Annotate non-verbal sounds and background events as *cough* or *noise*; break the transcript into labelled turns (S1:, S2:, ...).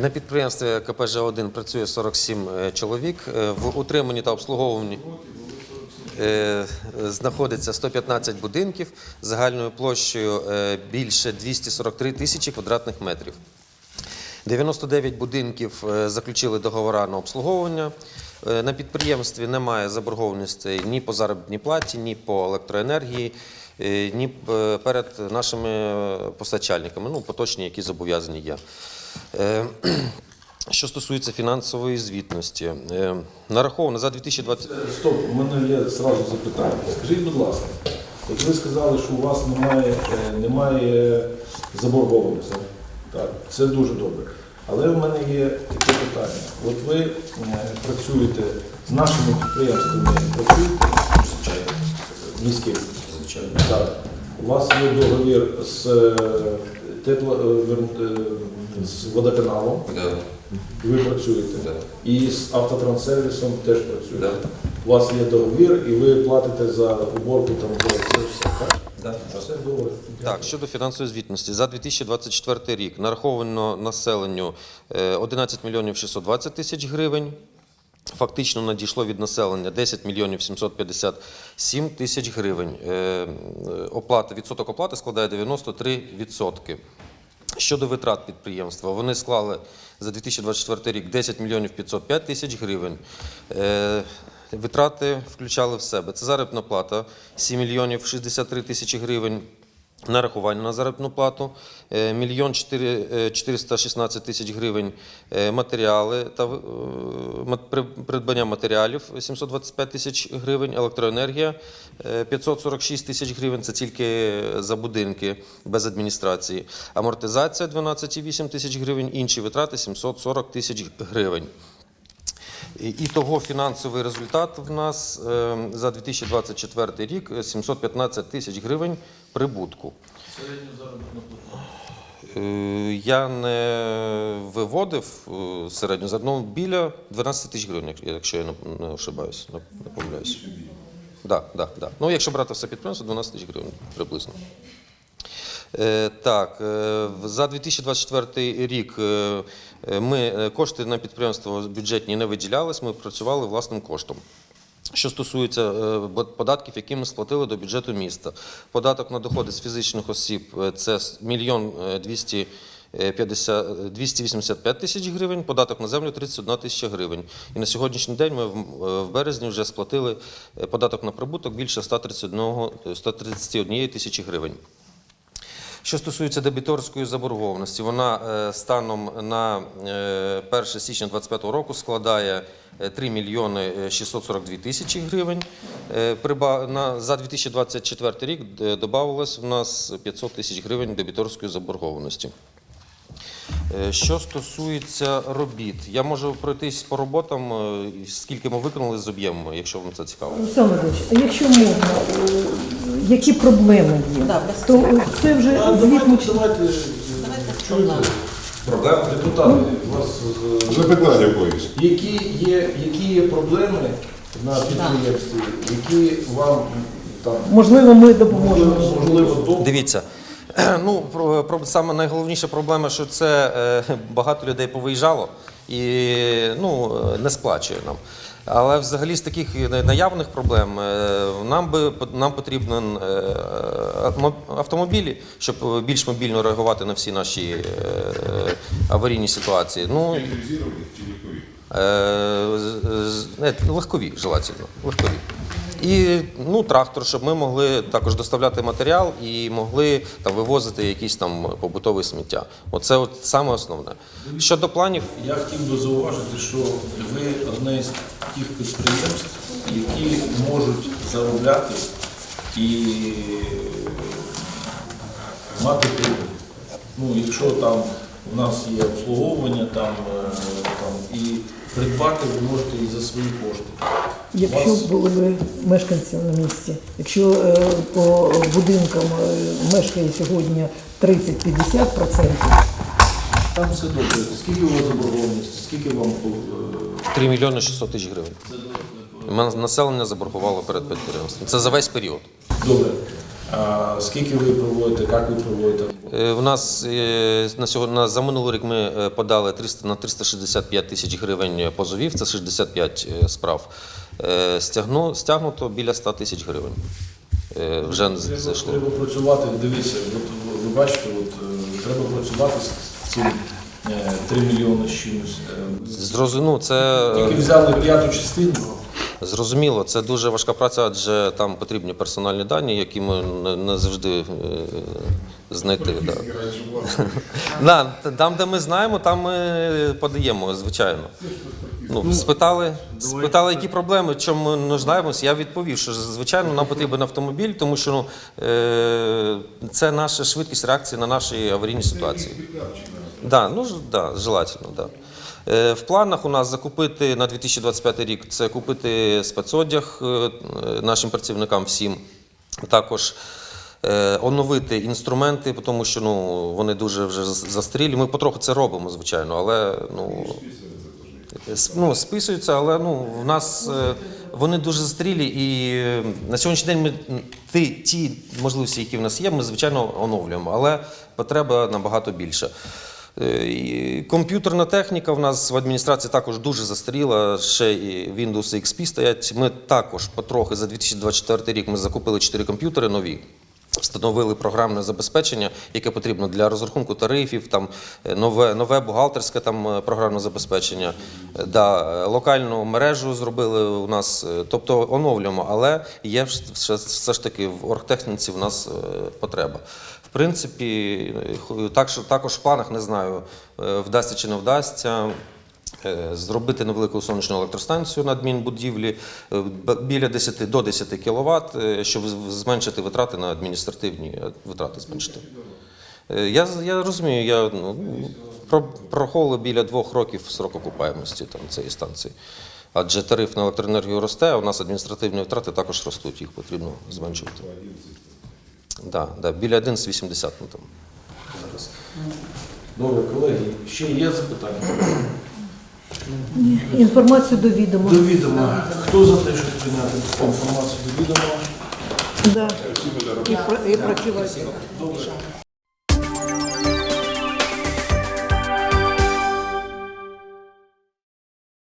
S1: На підприємстві КПЖ-1 працює 47 е, чоловік. Е, В утриманні та обслуговуванні е, знаходиться 115 будинків загальною площею більше 243 тисячі квадратних метрів. 99 будинків заключили договори на обслуговування. На підприємстві немає заборгованості ні по заробітній платі, ні по електроенергії, ні перед нашими постачальниками, ну, поточні, які зобов'язані є. Е, *clears throat* Що стосується фінансової звітності, е, нараховано за 2020
S2: Стоп, у мене є зразу запитання. Скажіть, будь ласка, от ви сказали, що у вас немає, е, немає заборгованості. Так, це дуже добре. Але в мене є таке питання. От ви е, працюєте з нашими підприємствами, працюєте звичайно, міськими, звичайно. Так. У вас є договір з е, тепло, е, е, з водоканалом, і ви працюєте.
S1: Да.
S2: І з автотранссервісом теж працюєте.
S1: Да.
S2: У вас є договір і ви платите за уборку там за це все. Так?
S1: Да.
S2: Все добре.
S1: Так, щодо фінансової звітності, за 2024 рік нараховано населенню е, 11 мільйонів 620 тисяч гривень. Фактично надійшло від населення 10 мільйонів 757 тисяч гривень. Е, е, Оплата, відсоток оплати складає 93 відсотки. Щодо витрат підприємства, вони склали за 2024 рік 10 мільйонів 505 тисяч гривень. Е, Витрати включали в себе. Це заробітна плата 7 мільйонів 63 тисячі гривень. Нарахування на заробітну плату. Е, мільйон е, 416 тисяч гривень, е, матеріали та е, придбання матеріалів 725 тисяч гривень, електроенергія е, 546 тисяч гривень, це тільки за будинки без адміністрації, амортизація 12,8 тисяч гривень, інші витрати 740 тисяч гривень. І того фінансовий результат в нас е, за 2024 рік е, 715 тисяч гривень прибутку. Е, Я не виводив е, середню за- ну, біля 12 тисяч гривень, якщо я не, ошибаюсь, не, не помиляюсь. Да, да, да. Ну, якщо брати все підприємство, 12 тисяч гривень приблизно. Е, Так, е, за 2024 рік е, ми кошти на підприємство бюджетні не виділялись, ми працювали власним коштом. Що стосується податків, які ми сплатили до бюджету міста, податок на доходи з фізичних осіб це мільйон е, 200 е, 50 285 тисяч гривень, податок на землю 31 тисяча гривень. І на сьогоднішній день ми в березні вже сплатили податок на прибуток більше 131 е, 131 тисячі гривень. Що стосується дебіторської заборгованості, вона е, станом на е, 1 січня 2025 року складає е, 3 мільйони е, 642 тисячі гривень. Е, За 2024 рік е, додавалось в нас 500 тисяч гривень дебіторської заборгованості. Е, Що стосується робіт, я можу пройтись по роботам, е, скільки ми виконали з об'ємами, якщо вам це цікаво.
S3: Олександр якщо можна, е, які проблеми є,
S4: Да, без
S3: то е, це вже
S2: А
S3: звіт
S2: давайте,
S3: ми
S2: давайте, чуєте,
S1: Проблема?
S2: депутати, у вас е,
S5: Запитання якоїсь.
S2: які є, які є проблеми на підприємстві, які вам там?
S3: Можливо ми допоможемо.
S2: можливо, можливо до
S1: Дивіться. *clears throat* Ну, про, про саме найголовніша проблема, що це е, багато людей повиїжджало і ну, не сплачує нам. Але взагалі з таких наявних проблем е, нам би нам потрібен автомобілі, щоб більш мобільно реагувати на всі наші е, аварійні ситуації. Ну, Е, легкові, желательно, легкові. І ну, трактор, щоб ми могли також доставляти матеріал і могли там вивозити якісь там побутове сміття. Оце от саме основне. Щодо планів,
S2: Я хотів би зауважити, що ви одне з тих підприємств, які можуть заробляти і мати прибуль. Ну, якщо там у нас є обслуговування, там, е, там і придбати ви можете і за свої кошти.
S3: Якщо
S2: Вас-
S3: були ви мешканці на місці, якщо е, по будинкам е, мешкає сьогодні 30-50%,
S2: Там все добре. Скільки у вас заборгованості, скільки вам е,
S1: 3 мільйони 600 тисяч гривень. М- Населення заборгувало перед підприємством. Це за весь період.
S2: добре? А, А скільки ви проводите, як ви проводите?
S1: Е, У нас е, на сьогодні на за минулий рік ми е, подали 300 на 365 тисяч гривень позовів. Це 65 е, справ. Е, Стягну, стягнуто біля 100 тисяч гривень. Е, Вже
S2: Треба,
S1: зайшло.
S2: треба працювати, дивіться, от, ви- бачите, от, е, треба працювати з цим е, 3 мільйони з чимось.
S1: Зрозуміло, це
S2: Тільки взяли п'яту частину.
S1: Зрозуміло, це дуже важка праця, адже там потрібні персональні дані, які ми не, завжди знайти. Да, *laughs* там, де ми знаємо, там ми подаємо, звичайно. Ну, спитали, спитали, які проблеми, чому ми нуждаємося. Я відповів, що звичайно нам потрібен автомобіль, тому що ну, е, це наша швидкість реакції на наші аварійні ситуації. Да, ну да, желательно, да. Е, В планах у нас закупити на 2025 рік це купити спецодяг е, нашим працівникам всім. Також е, оновити інструменти, тому що ну, вони дуже вже застрілі. Ми потроху це робимо, звичайно, але ну, ну, списуються, але ну, в нас е, вони дуже застрілі, і е, на сьогоднішній день ми ті, ті можливості, які в нас є, ми звичайно оновлюємо, але потреба набагато більша. Е, Комп'ютерна техніка в нас в адміністрації також дуже застріла. Ще і Windows XP стоять. Ми також потрохи за 2024 рік ми закупили 4 комп'ютери нові. Встановили програмне забезпечення, яке потрібно для розрахунку тарифів, там е, нове, нове бухгалтерське там е, програмне забезпечення. Е, Да, локальну мережу зробили у нас, тобто оновлюємо, але є все, ж таки в оргтехніці в нас потреба. В принципі, так, також в планах не знаю, вдасться чи не вдасться. Е, Зробити невелику сонячну електростанцію на адмінбудівлі е, біля 10 до 10 кВт, щоб зменшити витрати на адміністративні е, витрати зменшити. Е, Я, я розумію, я ну, про, прохоло біля двох років срок окупаємості там, цієї станції. Адже тариф на електроенергію росте, а у нас адміністративні витрати також ростуть, їх потрібно зменшувати. Да, да, біля 11,80 ну, там. зараз.
S2: Добре, колеги, ще є запитання?
S3: Інформацію до відома.
S2: До відома. Хто за те, щоб прийняти інформацію до відома?
S3: Да. І, і працювати.
S2: Добре.